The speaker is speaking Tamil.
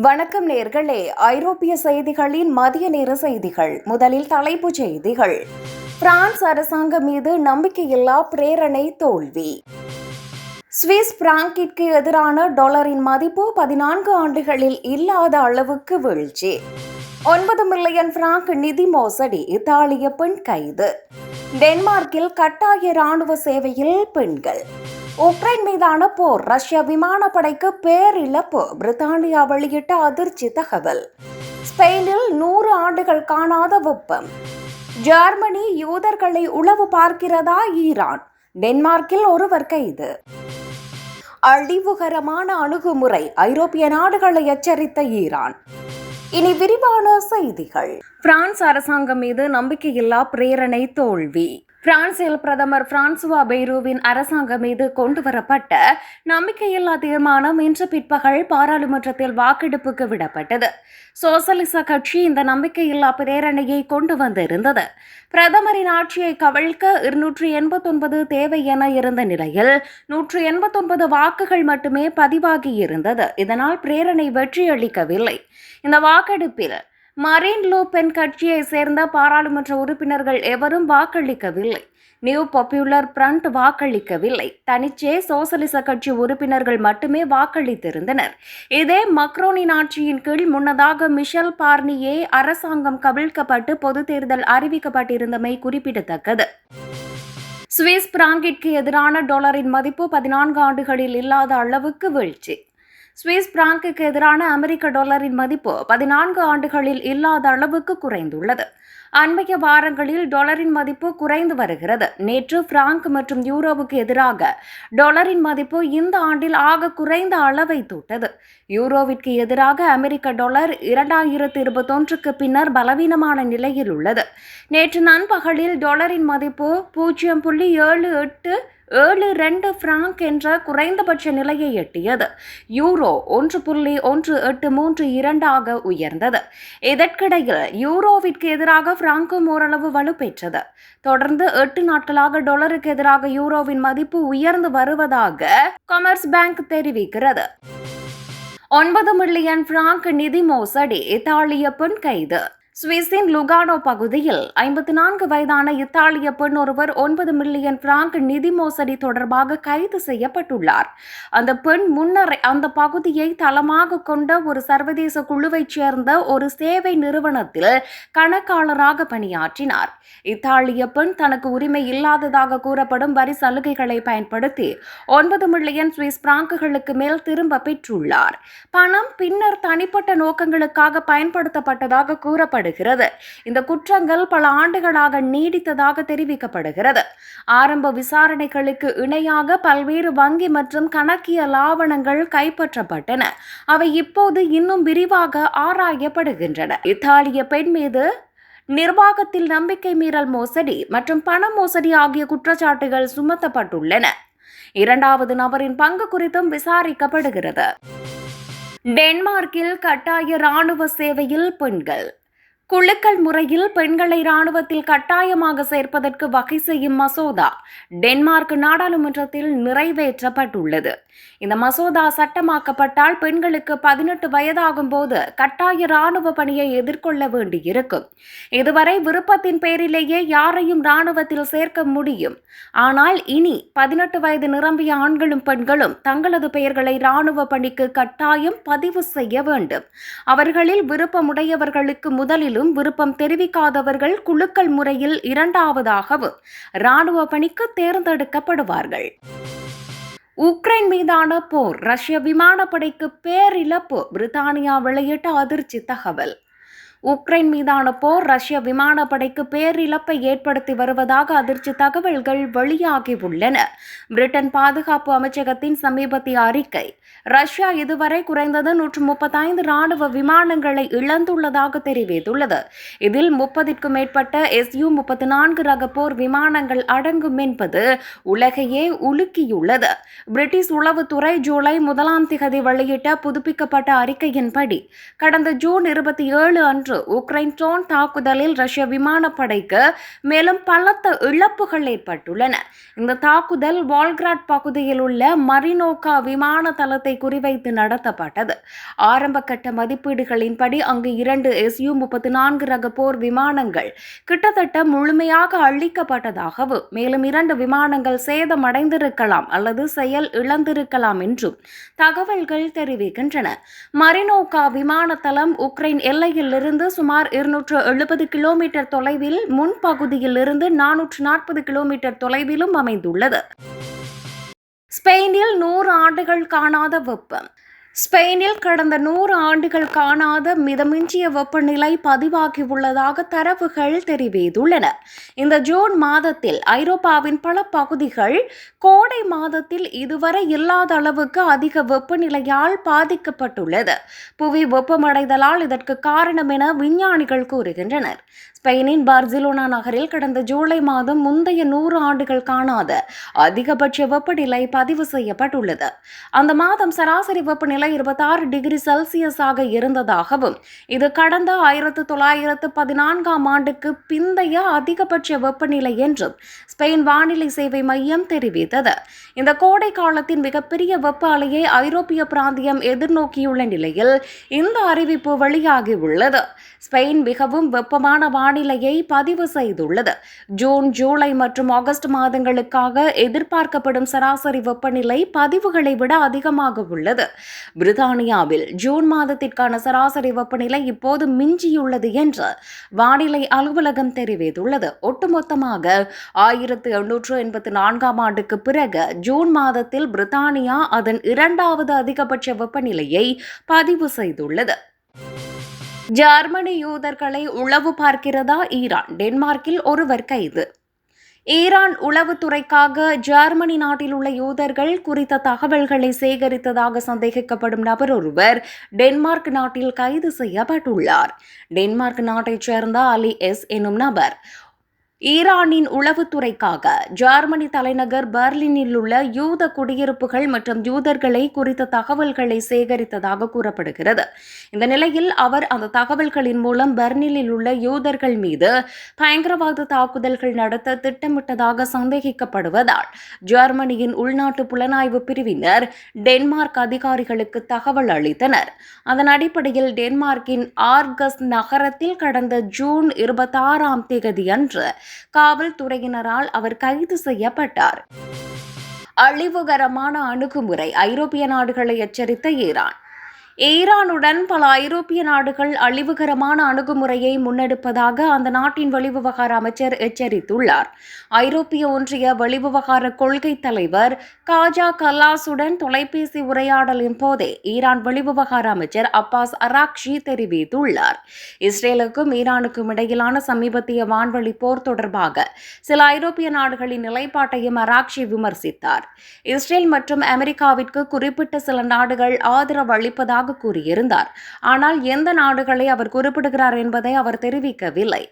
வணக்கம் நேர்களே. ஐரோப்பிய செய்திகளின் மதிய நேர செய்திகள். முதலில் தலைப்புச் செய்திகள். பிரான்ஸ் அரசாங்கம் மீது நம்பிக்கையில்லா பிரேரணை தோல்வி. சுவிஸ் பிராங்கிற்கு எதிரான டாலரின் மதிப்பு பதினான்கு ஆண்டுகளில் இல்லாத அளவுக்கு வீழ்ச்சி. ஒன்பது மில்லியன் பிராங்க் நிதி மோசடி இத்தாலிய பெண் கைது. டென்மார்க்கில் கட்டாய ராணுவ சேவையில் பெண்கள். உக்ரைன் மீதான போர் ரஷ்ய விமானப்படைக்கு பேரிழப்பு. பிரித்தானியா வெளியிட்ட அதிர்ச்சி தகவல். ஸ்பெயினில் நூறு ஆண்டுகள் காணாத வெப்பம். ஜெர்மனி யூதர்களை உளவு பார்க்கிறதா ஈரான்? டென்மார்க்கில் ஒருவர் கைது. அழிவுகரமான அணுகுமுறை ஐரோப்பிய நாடுகளை எச்சரித்த ஈரான். இனி விரிவான செய்திகள். பிரான்ஸ் அரசாங்கம் மீது நம்பிக்கையில்லா பிரேரணை தோல்வி. பிரான்சில் பிரதமர் பிரான்சுவா பெய்ரூவின் அரசாங்கம் மீது கொண்டுவரப்பட்ட நம்பிக்கையில்லா தீர்மானம் இன்று பிற்பகல் பாராளுமன்றத்தில் வாக்கெடுப்புக்கு விடப்பட்டது. சோசலிச கட்சி இந்த நம்பிக்கையில்லா பிரேரணையை கொண்டு வந்திருந்தது. பிரதமரின் ஆட்சியை கவிழ்க்க இருநூற்றி எண்பத்தொன்பது தேவை என இருந்த நிலையில் நூற்று எண்பத்தொன்பது வாக்குகள் மட்டுமே பதிவாகி இருந்தது. இதனால் பிரேரணை வெற்றியளிக்கவில்லை. இந்த வாக்கெடுப்பில் மரீன் லூ பென் கட்சியை சேர்ந்த பாராளுமன்ற உறுப்பினர்கள் எவரும் வாக்களிக்கவில்லை. நியூ பாப்புலர் பிரண்ட் வாக்களிக்கவில்லை. தனிச்சே சோசலிச கட்சி உறுப்பினர்கள் மட்டுமே வாக்களித்திருந்தனர். இதே மக்ரோனின் ஆட்சியின் கீழ் முன்னதாக மிஷல் பார்னியே அரசாங்கம் கவிழ்க்கப்பட்டு பொது தேர்தல் அறிவிக்கப்பட்டிருந்தமை குறிப்பிடத்தக்கது. சுவிஸ் பிராங்கிற்கு எதிரான டாலரின் மதிப்பு பதினான்கு ஆண்டுகளில் இல்லாத அளவுக்கு வீழ்ச்சி. சுவிஸ் பிராங்குக்கு எதிரான அமெரிக்க டாலரின் மதிப்பு பதினான்கு ஆண்டுகளில் இல்லாத அளவுக்கு குறைந்துள்ளது. அண்மைய வாரங்களில் டாலரின் மதிப்பு குறைந்து வருகிறது. நேற்று பிராங்க் மற்றும் யூரோவுக்கு எதிராக டாலரின் மதிப்பு இந்த ஆண்டில் ஆக குறைந்த அளவை தொட்டது. யூரோவிற்கு எதிராக அமெரிக்க டாலர் இரண்டாயிரத்து இருபத்தொன்றுக்கு பின்னர் பலவீனமான நிலையில் உள்ளது. நேற்று நண்பகலில் டாலரின் மதிப்பு பூஜ்ஜியம் புள்ளி ஏழு எட்டு ஏழு ரெண்டு பிராங்க் என்ற குறைந்தபட்ச நிலையை எட்டியது. யூரோ ஒன்று புள்ளி ஒன்று எட்டு மூன்று இரண்டாக உயர்ந்தது. இதற்கிடையில் யூரோவிற்கு எதிராக பிராங்கும் ஓரளவு வலுப்பெற்றது. தொடர்ந்து எட்டு நாட்களாக டாலருக்கு எதிராக யூரோவின் மதிப்பு உயர்ந்து வருவதாக கொமர்ஸ் பேங்க் தெரிவிக்கிறது. ஒன்பது மில்லியன் பிராங்க் நிதி மோசடி இத்தாலிய பெண் கைது. சுவிஸின் லுகானோ பகுதியில் ஐம்பத்தி நான்கு வயதான இத்தாலிய பெண் ஒருவர் ஒன்பது மில்லியன் பிராங்க் நிதி மோசடி தொடர்பாக கைது செய்யப்பட்டுள்ளார். அந்த பெண் முன்னர் அந்த பகுதியை தளமாக கொண்ட ஒரு சர்வதேச குழுவைச் சேர்ந்த ஒரு சேவை நிறுவனத்தில் கணக்காளராக பணியாற்றினார். இத்தாலிய பெண் தனக்கு உரிமை இல்லாததாக கூறப்படும் வரி சலுகைகளை பயன்படுத்தி ஒன்பது மில்லியன் சுவிஸ் பிராங்குகளுக்கு மேல் திரும்ப பெற்றுள்ளார். பணம் பின்னர் தனிப்பட்ட நோக்கங்களுக்காக பயன்படுத்தப்பட்டதாக கூறப்படும் கூறப்படுகிறது இந்த குற்றங்கள் பல ஆண்டுகளாக நீடித்ததாக தெரிவிக்கப்படுகிறது. ஆரம்ப விசாரணைகளுக்கு இணையாக பல்வேறு வங்கி மற்றும் கணக்கியல் ஆவணங்கள் கைப்பற்றப்பட்டன. அவை இப்போது இன்னும் விரிவாக ஆராயப்படுகின்றன. இத்தாலிய பெண் மீது நிர்வாகத்தில் நம்பிக்கை மீறல் மோசடி மற்றும் பண மோசடி ஆகிய குற்றச்சாட்டுகள் சுமத்தப்பட்டுள்ளன. இரண்டாவது நபரின் பங்கு குறித்தும் விசாரிக்கப்படுகிறது. டென்மார்க்கில் கட்டாய ராணுவ சேவையில் பெண்கள் குழுக்கள் முறையில் பெண்களை ராணுவத்தில் கட்டாயமாக சேர்ப்பதற்கு வகை செய்யும் மசோதா டென்மார்க் நாடாளுமன்றத்தில் நிறைவேற்றப்பட்டுள்ளது. இந்த மசோதா சட்டமாக்கப்பட்டால் பெண்களுக்கு பதினெட்டு வயதாகும் போது கட்டாய ராணுவ பணியை எதிர்கொள்ள வேண்டியிருக்கும். இதுவரை விருப்பத்தின் பேரிலேயே யாரையும் ராணுவத்தில் சேர்க்க முடியும். ஆனால் இனி பதினெட்டு வயது நிரம்பிய ஆண்களும் பெண்களும் தங்களது பெயர்களை ராணுவ பணிக்கு கட்டாயம் பதிவு செய்ய வேண்டும். அவர்களில் விருப்பமுடையவர்களுக்கு முதலில் பணியிலும் விருப்பம் தெரிவிக்காதவர்கள் குழுக்கள் முறையில் இரண்டாவதாகவும் ராணுவ பணிக்கு தேர்ந்தெடுக்கப்படுவார்கள். உக்ரைன் மீதான போர் ரஷ்ய விமானப்படைக்கு பேரிழப்பு பிரித்தானியா வெளியிட்ட அதிர்ச்சி தகவல். உக்ரைன் மீதான போர் ரஷ்ய விமானப்படைக்கு பேரிழப்பை ஏற்படுத்தி வருவதாக அதிர்ச்சி தகவல்கள் வெளியாகியுள்ளன. பிரிட்டன் பாதுகாப்பு அமைச்சகத்தின் சமீபத்திய அறிக்கை ரஷ்யா இதுவரை குறைந்தது நூற்று முப்பத்தைந்து ராணுவ விமானங்களை இழந்துள்ளதாக தெரிவித்துள்ளது. இதில் முப்பதிற்கும் மேற்பட்ட எஸ்யூ முப்பத்தி நான்கு ரக போர் விமானங்கள் அடங்கும் என்பது உலகையே உலுக்கியுள்ளது. பிரிட்டிஷ் உளவுத்துறை ஜூலை முதலாம் திகதி வெளியிட்ட புதுப்பிக்கப்பட்ட அறிக்கையின்படி கடந்த ஜூன் இருபத்தி ஏழு அன்று அன்று உக்ரைன் ட்ரோன் தாக்குதலில் ரஷ்ய விமானப்படைக்கு மேலும் பலத்த இழப்புகள் ஏற்பட்டுள்ளன. இந்த தாக்குதல் வால்கிராட் பகுதியில் உள்ள மரினோகா விமான தளத்தை குறிவைத்து நடத்தப்பட்டது. ஆரம்ப கட்ட மதிப்பீடுகளின்படி அங்கு இரண்டு எஸ்யூ முப்பத்தி நான்கு ரக போர் விமானங்கள் கிட்டத்தட்ட முழுமையாக அழிக்கப்பட்டதாகவும் மேலும் இரண்டு விமானங்கள் சேதமடைந்திருக்கலாம் அல்லது செயல் இழந்திருக்கலாம் என்றும் தகவல்கள் தெரிவிக்கின்றன. மரினோகா விமான தளம் உக்ரைன் எல்லையிலிருந்து சுமார் இருநூற்று எழுபது கிலோமீட்டர் தொலைவில் முன்பகுதியில் இருந்து நானூற்று நாற்பது கிலோமீட்டர் தொலைவிலும் அமைந்துள்ளது. ஸ்பெயினில் நூறு ஆண்டுகள் காணாத வெப்பம். ஸ்பெயினில் கடந்த நூறு ஆண்டுகள் காணாத மிதமிஞ்சிய வெப்பநிலை பதிவாகியுள்ளதாக தரவுகள் தெரிவித்துள்ளன. இந்த ஜூன் மாதத்தில் ஐரோப்பாவின் பல பகுதிகள் கோடை மாதத்தில் இதுவரை இல்லாத அளவுக்கு அதிக வெப்பநிலையால் பாதிக்கப்பட்டுள்ளது. புவி வெப்பமடைதலால் இதற்கு காரணம் என விஞ்ஞானிகள் கூறுகின்றனர். ஸ்பெயினின் பார்சிலோனா நகரில் கடந்த ஜூலை மாதம் முந்தைய நூறு ஆண்டுகள் காணாத அதிகபட்ச வெப்பநிலை பதிவு செய்யப்பட்டுள்ளது. அந்த மாதம் சராசரி வெப்பநிலை இருபத்தாறு டிகிரி செல்சியஸாக இருந்ததாகவும் இது கடந்த ஆயிரத்து தொள்ளாயிரத்து பதினான்காம் ஆண்டுக்கு பிந்தைய அதிகபட்ச வெப்பநிலை என்றும் ஸ்பெயின் வானிலை சேவை மையம் தெரிவித்தது. இந்த கோடை காலத்தின் மிகப்பெரிய வெப்ப அலையை ஐரோப்பிய பிராந்தியம் எதிர்நோக்கியுள்ள நிலையில் இந்த அறிவிப்பு வெளியாகியுள்ளது. ஸ்பெயின் மிகவும் வெப்பமான வானிலையை பதிவு செய்துள்ளது. ஜூன் ஜூலை மற்றும் ஆகஸ்ட் மாதங்களுக்காக எதிர்பார்க்கப்படும் சராசரி வெப்பநிலை பதிவுகளை விட அதிகமாக உள்ளது. பிரித்தானியாவில் ஜூன் மாதத்திற்கான சராசரி வெப்பநிலை இப்போது மிஞ்சியுள்ளது என்று வானிலை அலுவலகம் தெரிவித்துள்ளது. ஒட்டுமொத்தமாக ஆயிரத்து எண்ணூற்று எண்பத்தி நான்காம் ஆண்டுக்கு பிறகு ஜூன் மாதத்தில் பிரித்தானியா அதன் இரண்டாவது அதிகபட்ச வெப்பநிலையை பதிவு செய்துள்ளது. ஜெர்மனி யூதர்களை உளவு பார்க்கிறதா? ஈரான். டென்மார்க்கில் ஒருவர் கைது. ஈரான் உளவுத்துறைக்காக ஜெர்மனி நாட்டில் உள்ள யூதர்கள் குறித்த தகவல்களை சேகரித்ததாக சந்தேகிக்கப்படும் நபர் ஒருவர் டென்மார்க் நாட்டில் கைது செய்யப்பட்டுள்ளார். டென்மார்க் நாட்டைச் சேர்ந்த அலி எஸ் எனும் நபர் ஈரானின் உளவுத்துறைக்காக ஜெர்மனி தலைநகர் பெர்லினில் உள்ள யூத குடியிருப்புகள் மற்றும் யூதர்களை குறித்த தகவல்களை சேகரித்ததாக கூறப்படுகிறது. இந்த நிலையில் அவர் அந்த தகவல்களின் மூலம் பெர்லினில் உள்ள யூதர்கள் மீது பயங்கரவாத தாக்குதல்கள் நடத்த திட்டமிட்டதாக சந்தேகிக்கப்படுவதால் ஜெர்மனியின் உள்நாட்டு புலனாய்வு பிரிவினர் டென்மார்க் அதிகாரிகளுக்கு தகவல் அளித்தனர். அதன் அடிப்படையில் டென்மார்க்கின் ஆர்கஸ் நகரத்தில் கடந்த ஜூன் இருபத்தாறாம் தேதி அன்று காவல்துறையினரால் அவர் கைது செய்யப்பட்டார். அழிவுகரமான அணுகுமுறை ஐரோப்பிய நாடுகளை எச்சரித்த ஈரான். ஈரானுடன் பல ஐரோப்பிய நாடுகள் அழிவுகரமான அணுகுமுறையை முன்னெடுப்பதாக அந்த நாட்டின் வெளிவிவகார அமைச்சர் எச்சரித்துள்ளார். ஐரோப்பிய ஒன்றிய வெளிவிவகார கொள்கை தலைவர் காஜா கல்லாசுடன் தொலைபேசி உரையாடலின் போதே ஈரான் வெளிவிவகார அமைச்சர் அப்பாஸ் அராக்ஷி தெரிவித்துள்ளார். இஸ்ரேலுக்கும் ஈரானுக்கும் இடையிலான சமீபத்திய வான்வழி போர் தொடர்பாக சில ஐரோப்பிய நாடுகளின் நிலைப்பாட்டையும் அராக்ஷி விமர்சித்தார். இஸ்ரேல் மற்றும் அமெரிக்காவிற்கு குறிப்பிட்ட சில நாடுகள் ஆதரவு அளிப்பதாக உள்ளதாக கூறியிருந்தார். ஆனால் எந்த நாடுகளை அவர் குறிப்பிடுகிறார் என்பதை அவர் தெரிவிக்கவில்லை.